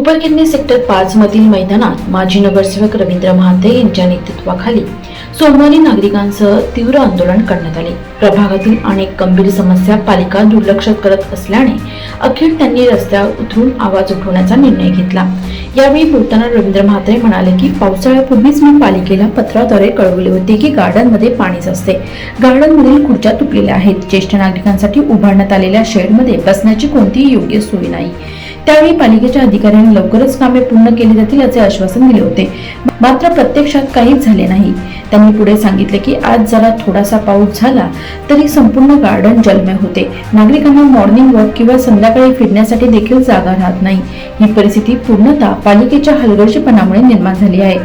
कोपरगिरणी sector पाच मधील मैदानात माजी नगरसेवक रवींद्र महाते यांच्या नेतृत्वाखाली सोमवारी नागरिकांसह तीव्र आंदोलन करण्यात आले. प्रभागातील अनेक गंभीर समस्या पालिका दुर्लक्ष करत असल्याने अखेर त्यांनी रस्त्यावर उतरून आवाज उठवण्याचा निर्णय घेतला. यावेळी बोलताना रवींद्र म्हात्रे म्हणाले की पावसाळ्यापूर्वीच मी पालिकेला पत्राद्वारे कळवले होते की गार्डनमध्ये पाणीच असते गार्डनमधील खुर्च्या तुटलेल्या आहेत. ज्येष्ठ नागरिकांसाठी उभारण्यात आलेल्या शेडमध्ये बसण्याची कोणतीही योग्य सोय नाही. त्यावेळी पालिकेच्या अधिकाऱ्यांनी लवकरच कामे पूर्ण केली जातील असे आश्वासन दिले होते. मात्र प्रत्यक्षात काहीच झाले नाही. त्यांनी पुढे सांगितले की आज जरा थोडासा पाऊस झाला तरी संपूर्ण गार्डन जलमय होते. नागरिकांना मॉर्निंग वॉक किंवा संध्याकाळी फिरण्यासाठी देखील जागा राहत नाही. ही परिस्थिती पूर्णतः पालिकेच्या हलगर्जीपणामुळे निर्माण झाली आहे.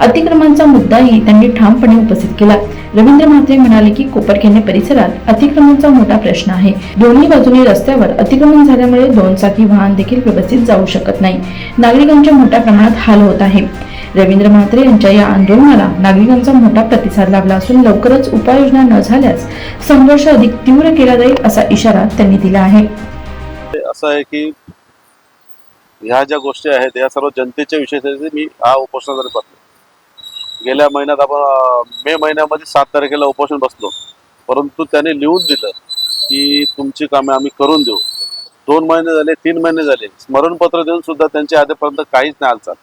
अतिक्रमणाचा मुद्दाही त्यांनी ठामपणे उपस्थित केला. रवींद्र म्हात्रे म्हणाले की कोपरखेने परिसरात अतिक्रमणाचा मोठा प्रश्न आहे. दोन्ही बाजूनी रस्त्यावर अतिक्रमण झाल्यामुळे दोन चाकी वाहन देखील व्यवस्थित जाऊ शकत नाही. नागरिकांच्या मोठ्या प्रमाणात हाल होत आहे. रवींद्र म्हात्रे यांच्या या आंदोलनाला नागरिकांचा मोठा प्रतिसाद लाभला असून लवकरच उपाययोजना न झाल्यास संघर्ष अधिक तीव्र केला जाईल असा इशारा त्यांनी दिला आहे. असं आहे की ह्या ज्या गोष्टी आहेत या सर्व जनतेच्या विषयासाठी मी हा उपोषणाकडे बसलो. गेल्या महिन्यात आपण मे महिन्यामध्ये सात तारखेला उपोषण बसलो. परंतु त्याने लिहून दिलं की तुमची कामे आम्ही करून देऊ. दोन महिने झाले तीन महिने झाले. स्मरणपत्र देऊन सुद्धा त्यांच्या आधीपर्यंत काहीच नाही हालचाल.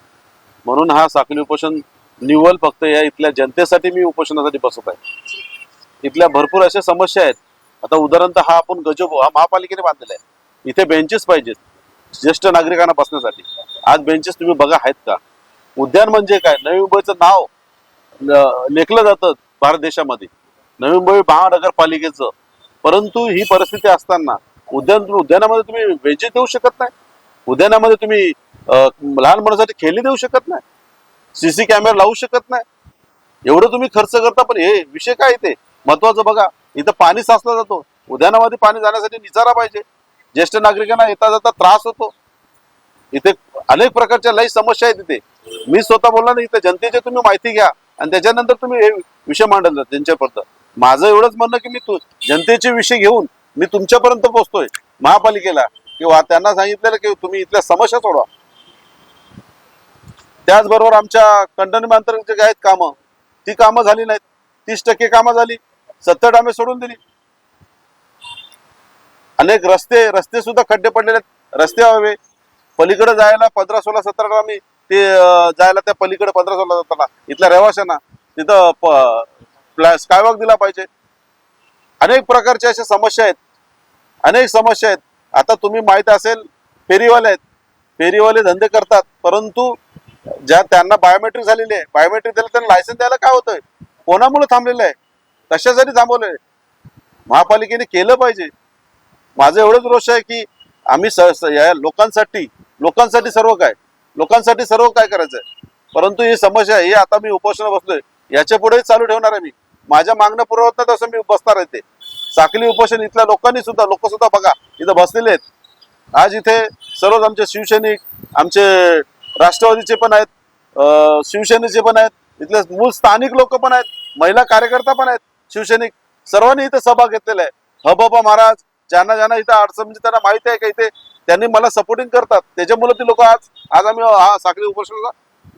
म्हणून हा साखळी उपोषण निव्वळ फक्त या इथल्या जनतेसाठी मी उपोषणासाठी बसत आहे. इथल्या भरपूर अशा समस्या आहेत. आता उदाहरणतः हा आपण गजोबो हा महापालिकेने बांधलेला आहे. इथे बेंचेस पाहिजेत ज्येष्ठ नागरिकांना बसण्यासाठी. आज बेंचेस तुम्ही बघा आहेत का? उद्यान म्हणजे काय? नवी मुंबईचं नाव लेखलं जातं भारत देशामध्ये. नवी मुंबई महानगरपालिकेचं. परंतु ही परिस्थिती असताना उद्यान उद्यानामध्ये तुम्ही वेजेस देऊ शकत नाही. उद्यानामध्ये तुम्ही लहान मुलासाठी खेळणी देऊ शकत नाही. सीसी कॅमेरा लावू शकत नाही. एवढं तुम्ही खर्च करता पण हे विषय काय इथे महत्वाचं बघा इथं पाणी साचलं जातो. उद्यानामध्ये पाणी जाण्यासाठी निचारा पाहिजे. ज्येष्ठ नागरिकांना येता जाता त्रास होतो. इथे अनेक प्रकारच्या लई समस्या आहेत इथे. मी स्वतः बोलला नाही इथे जनतेची तुम्ही माहिती घ्या. आणि त्याच्यानंतर तुम्ही हे विषय मांडल त्यांच्यापर्यंत. माझं एवढंच म्हणणं की मी तू जनतेचे विषय घेऊन मी तुमच्यापर्यंत पोहोचतोय. महापालिकेला. किंवा त्यांना सांगितलेलं की तुम्ही इथल्या समस्या सोडवा. त्याचबरोबर आमच्या कंटनमेंट जे आहेत कामं ती कामं झाली नाहीत. तीस टक्के कामं झाली. सत्तर डामे सोडून दिली. अनेक रस्ते रस्ते सुद्धा खड्डे पडलेले आहेत. रस्ते हवे. पलीकडे जायला पंधरा सोळा सतरा आम्ही ते जायला त्या पलीकडे पंधरा सोळा सतरा इथल्या रहिवाशांना तिथं स्कायवॉक दिला पाहिजे. अनेक प्रकारच्या अशा समस्या आहेत. अनेक समस्या आहेत. आता तुम्ही माहीत असेल फेरीवाले आहेत. फेरीवाले धंदे करतात. परंतु ज्या त्यांना बायोमेट्रिक झालेली आहे बायोमेट्रिक दिलं त्यांना लायसन्स द्यायला काय होतंय? कोणामुळे थांबलेलं आहे? कशासाठी थांबवलंय? महापालिकेने केलं पाहिजे. माझं एवढंच रोष आहे की आम्ही स- या लोकांसाठी लोकांसाठी सर्व काय लोकांसाठी सर्व काय करायचं आहे परंतु ही समस्या ही आता मी उपोषण बसलोय. याच्या पुढेही चालू ठेवणार आहे मी. माझ्या मागण्या पुरवत नाही तसं मी बसणार आहे ते साखली उपोषण इथल्या लोकांनी सुद्धा लोक सुद्धा बघा इथं बसलेले आहेत. आज इथे सर्वच आमचे शिवसैनिक आमचे राष्ट्रवादीचे पण आहेत शिवसेनेचे पण आहेत इथले मूळ स्थानिक लोक पण आहेत महिला कार्यकर्ता पण आहेत शिवसैनिक. सर्वांनी इथे सहभाग घेतलेला आहे. हबाबा महाराज ज्यांना ज्यांना इथं अडचण म्हणजे त्यांना माहिती आहे का इथे? त्यांनी मला सपोर्टिंग करतात. त्याच्यामुळे ती लोक आज आज आम्ही हा साखळी उपोषणाचा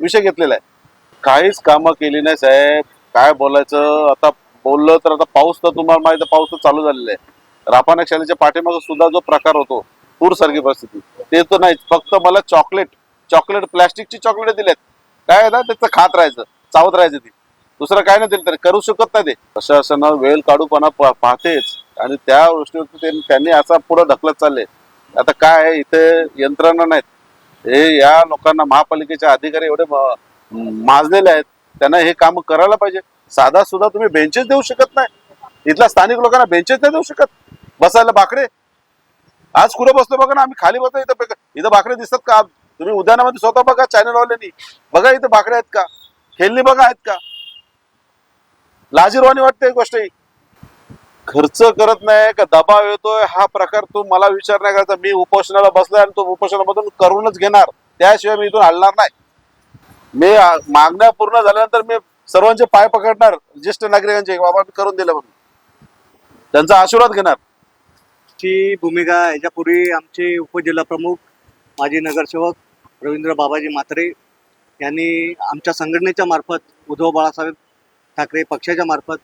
विषय घेतलेला आहे. काहीच कामं केली नाही साहेब. काय बोलायचं? आता बोललं तर आता पाऊस तर तुम्हाला माहिती पाऊस तर चालू झालेला आहे. रापाना शाळेच्या पाठीमागे सुद्धा जो प्रकार होतो पूर सारखी परिस्थिती ते तर नाही फक्त मला चॉकलेट चॉकलेट प्लॅस्टिकची चॉकलेट दिलेत. काय आहे ना त्याचं खात राहायचं चावत राहायचं ती. दुसरं काय नाही दिलं तरी करू शकत नाही ते. प्रशासनावर वेळ काढूपणा पाहतेच. आणि त्या गोष्टीवरती ते- त्यांनी असा पुढे ढकलत चालले. आता काय आहे इथे यंत्रणा नाहीत. हे या लोकांना महापालिकेचे अधिकारी एवढे माजलेले आहेत. त्यांना हे काम करायला पाहिजे. साधा सुद्धा तुम्ही बेंचेस देऊ शकत नाही. इथल्या स्थानिक लोकांना बेंचेस नाही देऊ शकत. बसायला बाकडे. आज कुठं बसलो बघा ना आम्ही खाली बसतो इथं इथं बाकडे दिसतात का? तुम्ही उद्यानामध्ये स्वतः बघा चॅनलवाल्यांनी बघा इथं बाकडे आहेत का? खेळणी बघा आहेत का? लाजीरवाणी वाटते गोष्ट ही खर्च करत नाही का दबाव येतोय हा प्रकार तू मला विचार नाही करायचा. मी उपोषणाला बसलाय आणि तो उपोषणामधून करूनच घेणार. त्याशिवाय मी इथून हलणार नाही. मी मागण्या पूर्ण झाल्यानंतर मी सर्वांचे पाय पकडणार ज्येष्ठ नागरिकांचे बाबा करून दिलं म्हणून. त्यांचा आशीर्वाद घेणार. ची भूमिका याच्यापूर्वी आमचे उपजिल्हा प्रमुख माजी नगरसेवक रवींद्र बाबाजी म्हात्रे यांनी आमच्या संघटनेच्या मार्फत उद्धव बाळासाहेब ठाकरे पक्षाच्या मार्फत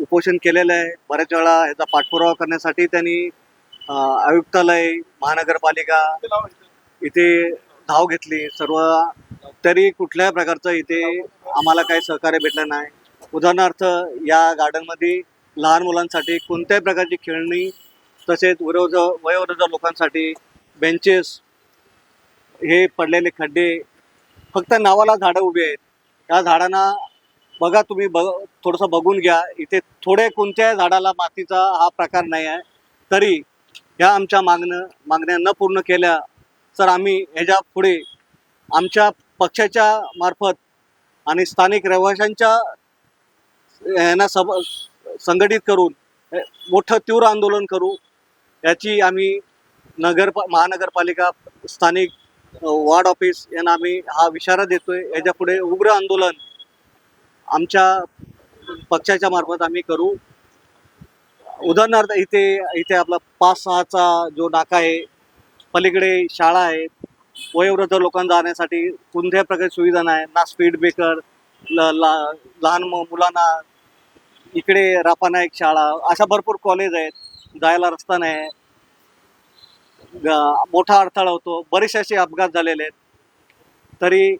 उपोषण केलेलं आहे. बऱ्याच वेळा याचा पाठपुरावा करण्यासाठी त्यांनी आयुक्तालय महानगरपालिका इथे धाव घेतली. सर्व तरी कुठल्याही प्रकारचं इथे आम्हाला काही सहकार्य भेटलं नाही. उदाहरणार्थ या गार्डनमध्ये लहान मुलांसाठी कोणत्याही प्रकारची खेळणी तसेच वयोवृद्ध वयोवृद्ध लोकांसाठी बेंचेस हे पडलेले खड्डे फक्त नावाला झाडं उभी आहेत. या झाडांना बघा तुम्ही बघ थोडंसं बघून घ्या. इथे थोडे कोणत्याही झाडाला मातीचा हा प्रकार नाही आहे. तरी ह्या आमच्या मागणं मागण्या न पूर्ण केल्या तर आम्ही ह्याच्या पुढे आमच्या पक्षाच्या मार्फत आणि स्थानिक रहिवाशांच्या यांना सब संघटित करून मोठं तीव्र आंदोलन करू याची आम्ही नगर महानगरपालिका स्थानिक वार्ड ऑफिस यांना आम्ही हा विशारा देतोय. याच्यापुढे उग्र आंदोलन आमच्या पक्षाच्या मार्फत आम्ही करू. उदाहरणार्थ इथे इथे आपला पाच सहाचा जो नाका आहे पलीकडे शाळा आहेत. वयोवृद्ध लोकांना जाण्यासाठी कोणत्याही प्रकारची सुविधा नाही. ना स्पीड ब्रेकर ल ला लहान मु- मुलांना इकडे रापानायक शाळा अशा भरपूर कॉलेज आहेत. जायला रस्ता नाही. आहे ग- मोठा अडथळा होतो. बरेचसे असे अपघात झालेले आहेत. तरी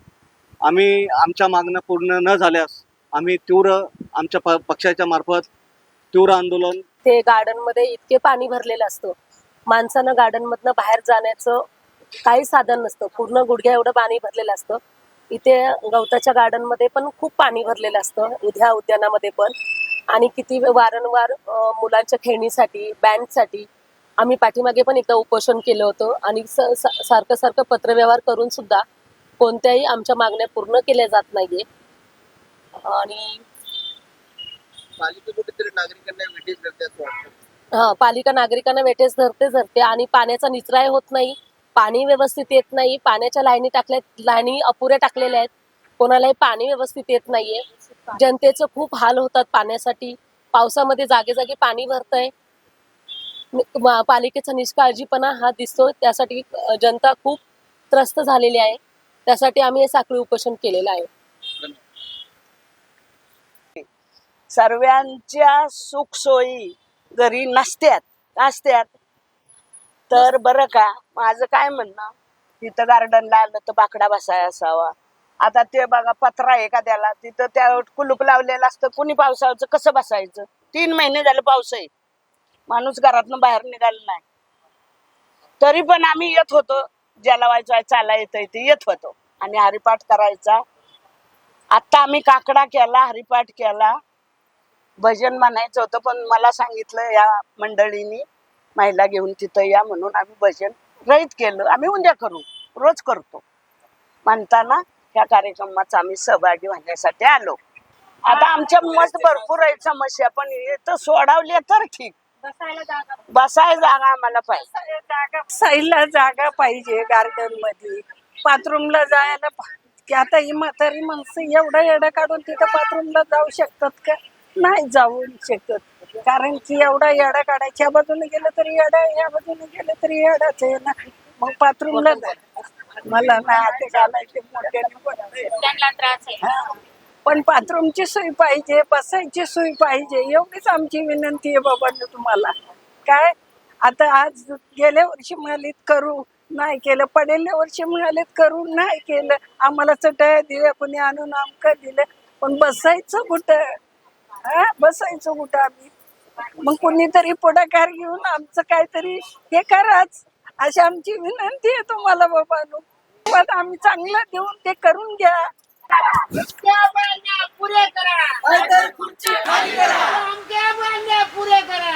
आम्ही आमच्या मागणं पूर्ण न झाल्यास आम्ही तीव्र आमच्या प पक्षाच्या मार्फत तीव्र आंदोलन ते गार्डनमध्ये इतके पाणी भरलेलं असतं. माणसानं गार्डन मधनं बाहेर जाण्याचं काही साधन नसतं. पूर्ण गुडघ्या एवढं पाणी भरलेलं असतं. इथे गवताच्या गार्डनमध्ये पण खूप पाणी भरलेलं असतं. उद्या उद्यानामध्ये पण. आणि किती वारंवार मुलांच्या खेळणीसाठी बँडसाठी आम्ही पाठीमागे पण एकदा उपोषण केलं होतं. आणि स- सारखं सारखं पत्रव्यवहार करून सुद्धा कोणत्याही आमच्या मागण्या पूर्ण केल्या जात नाहीये. आणि नागरिकांना हा पालिका नागरिकांना वेठेस धरते धरते आणि पाण्याचा निचराही होत नाही पाणी व्यवस्थित येत नाही पाण्याच्या लाईनी टाकल्या लाईनी अपुऱ्या टाकलेल्या आहेत. कोणालाही पाणी व्यवस्थित येत नाहीये. जनतेचं खूप हाल होतात पाण्यासाठी. पावसामध्ये जागे जागे पाणी भरतंय. पालिकेचा निष्काळजीपणा हा दिसतो त्यासाठी जनता खूप त्रस्त झालेली आहे. त्यासाठी आम्ही हे साखळी उपोषण केलेलं आहे. सर्वांच्या सुखसोयी घरी नसत्यात असत्यात तर बरं का माझं काय म्हणणं? तिथं गार्डनला आलं तर बाकडा बसाय असावा. आता ते बघा पत्रा एखाद्याला तिथं त्या कुलूप लावलेलं असतं. कुणी पावसाळ्याचं कसं बसायचं? तीन महिने झाले पाऊस आहे माणूस घरातनं बाहेर निघाला नाही. तरी पण आम्ही येत होतो. ज्याला व्हायचं चाला येत ते येत होतो. आणि हरिपाठ करायचा. आता आम्ही काकडा केला हरिपाठ केला. भजन म्हणायचं होतं पण मला सांगितलं या मंडळींनी महिला घेऊन तिथं या म्हणून आम्ही भजन रहित केलं. आम्ही उद्या करू रोज करतो. म्हणताना या कार्यक्रमात आम्ही सहभागी होण्यासाठी आलो. आता आमच्या मत भरपूर आहेत समस्या पण हे तर सोडवल्या तर ठीक. बसायला जागा आम्हाला पाहिजे. साईडला जागा पाहिजे गार्डनमध्ये बाथरूमला जायला आता ही म्हातारी माणसं एवढं येडं काढून तिथं बाथरूमला जाऊ शकतात का? नाही जाऊ शकत. कारण की एवढा येडा काढायच्या बाजूने गेलं तरी येडा या बाजूने गेलं तरी येडाच आहे ना. मग बाथरूमला मला ना ते घालायचे मोठ्याने पण हा. पण बाथरूमची सोय पाहिजे बसायची सोय पाहिजे एवढीच आमची विनंती आहे बाबा तुम्हाला. काय? आता आज गेल्या वर्षी म्हणालीत करू नाही केलं. पडेल्या वर्षी म्हणालीत करू नाही केलं. आम्हाला चटया दिल्या कोणी आणून आमका दिलं. पण बसायचं कुठं? हा बसायचं कुठं आम्ही? मग कोणीतरी पुढाकार घेऊन आमचं काहीतरी हे कराच. अशी आमची विनंती आहे तुम्हाला बाबांनो. पण आम्ही चांगलं देऊन ते करून घ्या. पुरे करा. आमच्या मागण्या पुरे करा.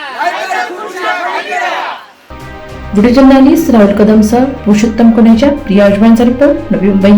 व्हिडिओ जर्नलिस्ट राहुल कदमसह पुरुषोत्तम कोण्याच्या प्रिया रिपोर्ट नवी मुंबई.